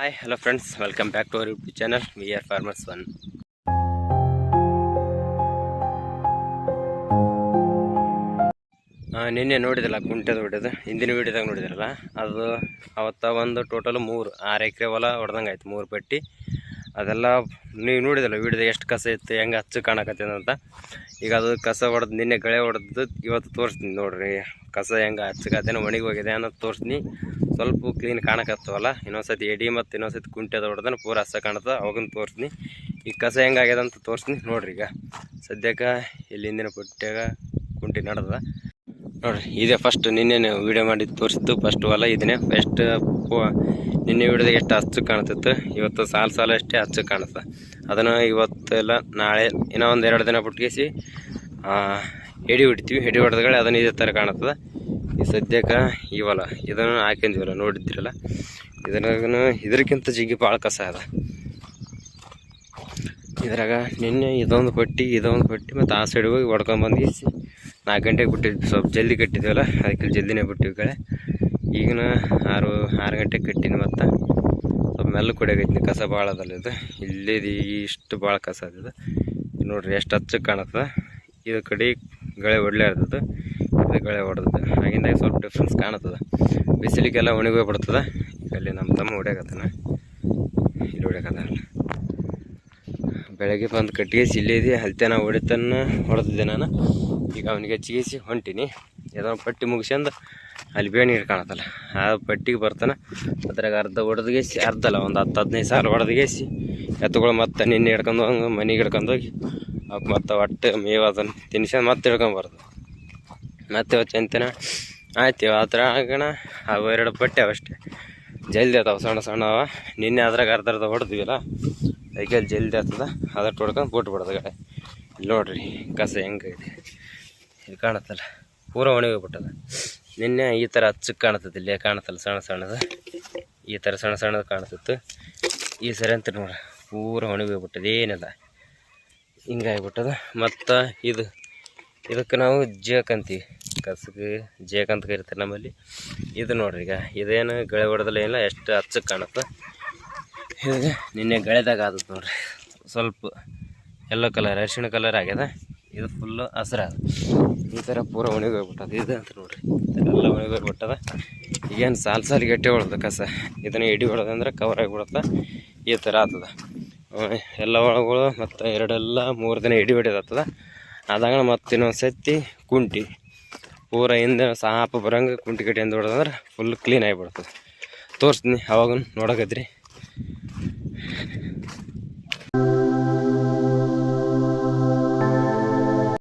Hi hello friends welcome back to our YouTube channel we are farmers one ನಿನ್ನೆ ನೋಡಿದಲ್ಲ ಕುಂಟೆದ ಹೊಡೆದು? ಹಿಂದಿನ ವೀಡಿಯೋದಾಗ ನೋಡಿದ್ರಲ್ಲ? ಅದು ಅವತ್ತ ಒಂದು ಟೋಟಲ್ ಮೂರು, ಆರು ಎಕರೆ ಹೊಲ ಹೊಡೆದಂಗೆ ಆಯ್ತು ಮೂರು ಪಟ್ಟಿ. ಅದೆಲ್ಲ ನೀವು ನೋಡಿದಲ್ಲ ವಿಡಿದ ಎಷ್ಟು ಕಸ ಇತ್ತು, ಹೆಂಗೆ ಹಚ್ಚು ಕಾಣಕತ್ತೆ ಅಂತ. ಈಗ ಅದು ಕಸ ಹೊಡೆದು ನಿನ್ನೆ ಗಳೆ ಹೊಡೆದು ಇವತ್ತು ತೋರಿಸ್ತೀನಿ ನೋಡ್ರಿ. ಕಸ ಹೆಂಗೆ ಹಚ್ಚಕತ್ತೇನೋ ಒಣಗಿ ಹೋಗಿದೆ ಅನ್ನೋದು ತೋರಿಸ್ತೀನಿ. ಸ್ವಲ್ಪ ಕ್ಲೀನ್ ಕಾಣಕತ್ತವಲ್ಲ, ಇನ್ನೊಂದ್ಸತಿ ಎಡಿ ಮತ್ತು ಇನ್ನೊಂದ್ಸತಿ ಕುಂಟೆದ ಹೊಡೆದನ ಪೂರ ಹಸ ಕಾಣತ್ತ ಅವಾಗ ತೋರಿಸ್ತೀನಿ. ಈ ಕಸ ಹೆಂಗಾಗ್ಯದ ಅಂತ ತೋರಿಸ್ತೀನಿ ನೋಡ್ರಿ ಈಗ. ಸದ್ಯಕ್ಕೆ ಇಲ್ಲಿಂದಿನ ಕುಂಟೆ ಕುಂಟಿ ನಡೆದ ನೋಡ್ರಿ, ಇದೇ ಫಸ್ಟ್ ನಿನ್ನೆ ವಿಡಿಯೋ ಮಾಡಿ ತೋರಿಸಿದ್ದು ಫಸ್ಟ್ ಹೊಲ ಇದನ್ನೇ ಫಸ್ಟ್ ನಿನ್ನೆ ವಿಡಿಯೋದಾಗ ಎಷ್ಟು ಹಚ್ಚು ಕಾಣ್ತಿತ್ತು, ಇವತ್ತು ಸಾಲು ಸಾಲ ಅಷ್ಟೇ ಹಚ್ಚು ಕಾಣುತ್ತೆ ಅದನ್ನು ಇವತ್ತೆಲ್ಲ ನಾಳೆ ಇನ್ನೂ ಒಂದು ಎರಡು ದಿನ ಬಿಟ್ಕೇಸಿ ಎಡಿ ಹೊಡಿತೀವಿ ಎಡಿ ಹೊಡೆದಗಳೇ ಅದನ್ನು ಇದೇ ಥರ ಕಾಣುತ್ತದೆ ಈ ಸದ್ಯಕ್ಕೆ ಈ ಹೊಲ, ಇದನ್ನು ಹಾಕೊಂಡಿವಲ್ಲ ನೋಡಿದ್ದೀರಲ್ಲ ಇದನ್ನು ಇದಕ್ಕಿಂತ ಜಿಗ್ಗಿ ಭಾಳ ಕಸ ಅದ. ಇದ್ರಾಗ ನಿನ್ನೆ ಇದೊಂದು ಪಟ್ಟಿ ಇದೊಂದು ಪಟ್ಟಿ, ಮತ್ತು ಆ ಸೈಡ್ ಹೋಗಿ ಹೊಡ್ಕೊಂಬಂದಿಸಿ ನಾಲ್ಕು ಗಂಟೆಗೆ ಬಿಟ್ಟಿದ್ವಿ ಸ್ವಲ್ಪ ಜಲ್ದಿ ಕಟ್ಟಿದ್ವಲ್ಲ, ಅದಕ್ಕೆ ಜಲ್ದಿನೇ ಬಿಟ್ಟಿವಿ ಕಡೆ ಈಗಿನ ಆರು ಆರು ಗಂಟೆಗೆ ಕಟ್ಟಿನಿ ಮತ್ತು. ಸ್ವಲ್ಪ ಮೆಲ್ಲ ಕುಡಿಯಾಗೈತಿ ಕಸ ಭಾಳ ಅದಲ್ಲ ಇದು. ಇಲ್ಲಿದು ಇಷ್ಟು ಭಾಳ ಕಸ ಅದ ನೋಡ್ರಿ, ಎಷ್ಟು ಹಚ್ಚಕ್ಕೆ ಕಾಣತ್ತದ. ಇದು ಕಡೆ ಗಳೆ ಒಳ್ಳೆ ಇರ್ತದೆ, ಇದು ಗಳೆ ಹೊಡೆದದ್ದು ಆಗಿಂದಾಗ ಸ್ವಲ್ಪ ಡಿಫ್ರೆನ್ಸ್ ಕಾಣುತ್ತದೆ. ಬಿಸಿಲಿಗೆಲ್ಲ ಒಣಗೋಗಿ ಬಿಡ್ತದೆ ಅಲ್ಲಿ ನಮ್ಮ ತಮ್ಮ ಹೊಡ್ಯಾಕತ್ತಾನ. ಇಲ್ಲಿ ಹೊಡ್ಯಾಕತ್ತಾನ. ಬೆಳಗ್ಗೆ ಬಂದು ಕಟ್ಟಿಗೆ, ಇಲ್ಲೇ ಹಲ್ತೆ ಹಲ್ತೇನ ಹೊಡಿತನ, ಹೊಡೆದಿದ್ದೆ ನಾನು. ಈಗ ಅವನಿಗೆ ಚಿಗಿಸಿ ಹೊಂಟೀನಿ. ಯಾವ್ದೋ ಪಟ್ಟಿ ಮುಗಿಸ್ಕೊಂಡು ಅಲ್ಲಿ ಬೇಣಿ ಕಾಣತ್ತಲ್ಲ. ಆ ಪಟ್ಟಿಗೆ ಬರ್ತಾನೆ. ಅದ್ರಾಗ ಅರ್ಧ ಹೊಡೆದ್ಗೇಸಿ ಅರ್ಧ ಅಲ್ಲ ಒಂದು ಹತ್ತು ಹದಿನೈದು ಸಾವಿರ ಹೊಡೆದ್ಗೇಸಿ ಎತ್ತುಗಳು ಮತ್ತೆ ನಿನ್ನೆ ಹಿಡ್ಕೊಂಡು ಹೋಗಿ, ಮನೆಗೆ ಹಿಡ್ಕೊಂಡು ಹೋಗಿ ಅವಕ್ಕೆ ಮತ್ತೆ ಒಟ್ಟು ಮೇವು ಅದನ್ನು ತಿನ್ಸ್ಕೊಂಡು ಮತ್ತೆ ಹಿಡ್ಕೊಂಬಾರ್ದು ಮತ್ತೆ ಇವತ್ತು ಚಂತನ ಆಯ್ತು ಥರ ಆಗೋಣ. ಅವು ಎರಡು ಪಟ್ಟೆ ಅವಷ್ಟೇ ಜಲ್ದಿ ಆತಾವೆ, ಸಣ್ಣ ಸಣ್ಣ ಅವ. ನಿನ್ನೆ ಅದ್ರಾಗ ಅರ್ಧ ಅರ್ಧ ಹೊಡೆದ್ವಿಲ್ಲ. ಅದಕ್ಕೆ ಜಲ್ದಿ ಆಗ್ತದೆ ಅದಟ್ಟು ಹೊಡ್ಕೊಂಡು ಬಿಟ್ಬಿಡ್ದು ಕಡೆ ನೋಡ್ರಿ, ಕಸ ಹೆಂಗಿದೆ ಇಲ್ಲಿ ಕಾಣತ್ತಲ್ಲ. ಪೂರ ಒಣಗೋಗ್ಬಿಟ್ಟದ ನಿನ್ನೆ ಈ ಥರ ಹಚ್ಚಕ್ಕೆ ಕಾಣತ್ತದ ಇಲ್ಲೇ, ಕಾಣತ್ತಲ್ಲ ಸಣ್ಣ ಸಣ್ಣದು. ಈ ಥರ ಸಣ್ಣ ಸಣ್ಣದು ಕಾಣ್ತಿತ್ತು ಈ ಸರಿ ಅಂತ ನೋಡ್ರಿ ಪೂರ ಒಣಗೋಗ್ಬಿಟ್ಟದ ಏನಿಲ್ಲ. ಹಿಂಗಾಗಿಬಿಟ್ಟದ. ಮತ್ತು ಇದು, ಇದಕ್ಕೆ ನಾವು ಜೇಕ್ ಅಂತೀವಿ. ಕಸಗೆ ಜೇಕ್ ಅಂತ ಕರಿತಾರೆ ನಮ್ಮಲ್ಲಿ. ಇದು ನೋಡ್ರಿ ಈಗ, ಇದೇನು ಗಳೆ ಹೊಡೆದಲ್ಲ, ಏನಿಲ್ಲ, ಎಷ್ಟು ಹಚ್ಚಕ್ಕೆ ಕಾಣುತ್ತೆ. ಇದು ನಿನ್ನೆ ಗಳೆದಾಗ ಆದದ್ದು ನೋಡ್ರಿ. ಸ್ವಲ್ಪ ಎಲ್ಲೋ ಕಲರ್ ಅರಿಶಿಣ ಕಲರ್ ಆಗ್ಯದ. ಇದು ಫುಲ್ಲು ಹಸಿರ ಈ ಥರ ಪೂರ ಒಣಗೋಗ್ಬಿಟ್ಟದ ಇದು ಅಂತ ನೋಡ್ರಿ. ಎಲ್ಲ ಒಣಗೋಗ್ಬಿಟ್ಟದ ಈಗೇನು ಸಾಲು ಸಾಲು ಗಟ್ಟಿ ಹೊಡೆದ ಕಸ. ಇದನ್ನು ಎಡಿ ಹೊಡೆದಂದ್ರೆ ಕವರ್ ಆಗಿಬಿಡುತ್ತೆ ಈ ಥರ ಆಗ್ತದ ಅಹ್, ಎಲ್ಲ ಒಳಗಳು ಮತ್ತು ಎರಡೆಲ್ಲ ಮೂರು ದಿನ ಎಡಿ ಹೊಡೆದಾಗ್ತದ ಆದಾಗ ಮತ್ತೆ ಇನ್ನೊಂದು ಸತಿ ಕುಂಟಿ. ಪೂರ ಹಿಂದೆ ಸಾಪ ಬರಂಗ ಕುಂಟಿ ಕಟ್ಟಿ ಹೊಡೆದಂದ್ರೆ ಫುಲ್ ಕ್ಲೀನ್ ಆಗಿಬಿಡ್ತದೆ. ತೋರಿಸ್ತೀನಿ ಅವಾಗ ನೋಡಕತ್ರಿ.